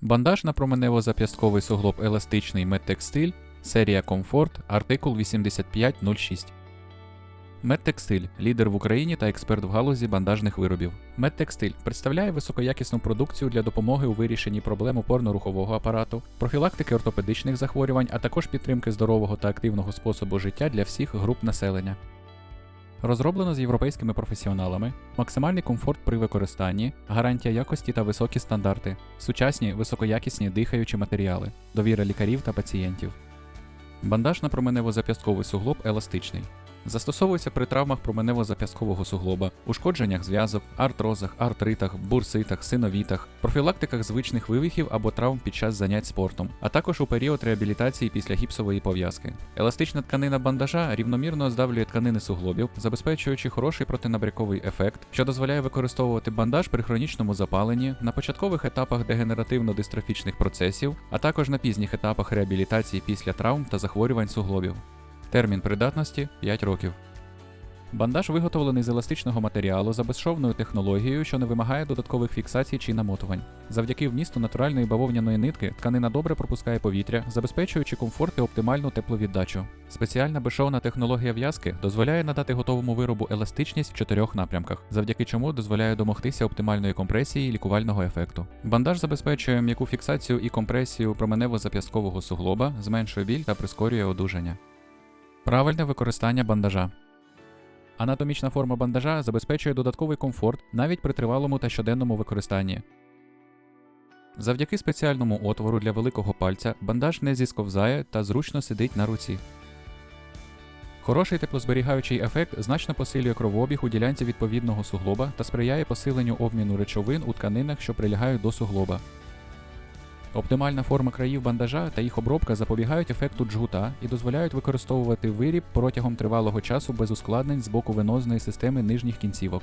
Бандаж на променево-зап'ястковий суглоб еластичний медтекстиль, серія Комфорт, артикул 8506. Медтекстиль лідер в Україні та експерт в галузі бандажних виробів. Медтекстиль представляє високоякісну продукцію для допомоги у вирішенні проблем опорно-рухового апарату, профілактики ортопедичних захворювань, а також підтримки здорового та активного способу життя для всіх груп населення. Розроблено з європейськими професіоналами, максимальний комфорт при використанні, гарантія якості та високі стандарти, сучасні високоякісні дихаючі матеріали, довіра лікарів та пацієнтів. Бандаж на променево-зап'ястковий суглоб еластичний. Застосовується при травмах променево-зап'ясткового суглоба, ушкодженнях зв'язок, артрозах, артритах, бурситах, синовітах, профілактиках звичних вивихів або травм під час занять спортом, а також у період реабілітації після гіпсової пов'язки. Еластична тканина бандажа рівномірно здавлює тканини суглобів, забезпечуючи хороший протинабряковий ефект, що дозволяє використовувати бандаж при хронічному запаленні, на початкових етапах дегенеративно-дистрофічних процесів, а також на пізніх етапах реабілітації після травм та захворювань суглобів. Термін придатності 5 років. Бандаж виготовлений з еластичного матеріалу за безшовною технологією, що не вимагає додаткових фіксацій чи намотувань. Завдяки вмісту натуральної бавовняної нитки тканина добре пропускає повітря, забезпечуючи комфорт і оптимальну тепловіддачу. Спеціальна безшовна технологія в'язки дозволяє надати готовому виробу еластичність в чотирьох напрямках, завдяки чому дозволяє домогтися оптимальної компресії і лікувального ефекту. Бандаж забезпечує м'яку фіксацію і компресію променево-зап'язкового суглоба, зменшує біль та прискорює одужання. Правильне використання бандажа. Анатомічна форма бандажа забезпечує додатковий комфорт навіть при тривалому та щоденному використанні. Завдяки спеціальному отвору для великого пальця бандаж не зісковзає та зручно сидить на руці. Хороший теплозберігаючий ефект значно посилює кровообіг у ділянці відповідного суглоба та сприяє посиленню обміну речовин у тканинах, що прилягають до суглоба. Оптимальна форма країв бандажа та їх обробка запобігають ефекту джгута і дозволяють використовувати виріб протягом тривалого часу без ускладнень з боку венозної системи нижніх кінцівок.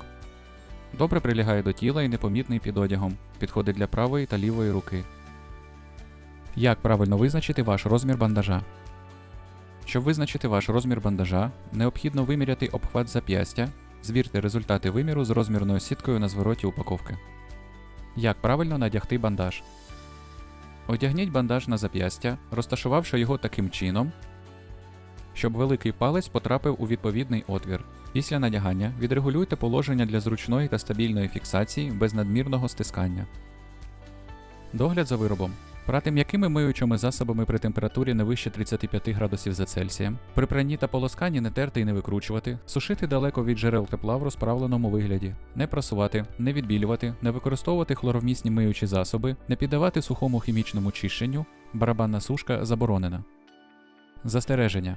Добре прилягає до тіла і непомітний під одягом. Підходить для правої та лівої руки. Як правильно визначити ваш розмір бандажа? Щоб визначити ваш розмір бандажа, необхідно виміряти обхват зап'ястя, звірте результати виміру з розмірною сіткою на звороті упаковки. Як правильно надягти бандаж? Одягніть бандаж на зап'ястя, розташувавши його таким чином, щоб великий палець потрапив у відповідний отвір. Після надягання відрегулюйте положення для зручної та стабільної фіксації без надмірного стискання. Догляд за виробом. Прати м'якими миючими засобами при температурі не вище 35 градусів за Цельсієм. При пранні та полосканні не терти і не викручувати, сушити далеко від джерел тепла в розправленому вигляді, не прасувати, не відбілювати, не використовувати хлоровмісні миючі засоби, не піддавати сухому хімічному чищенню, барабанна сушка заборонена. Застереження.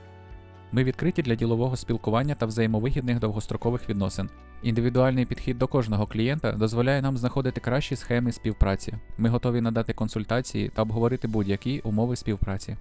Ми відкриті для ділового спілкування та взаємовигідних довгострокових відносин. Індивідуальний підхід до кожного клієнта дозволяє нам знаходити кращі схеми співпраці. Ми готові надати консультації та обговорити будь-які умови співпраці.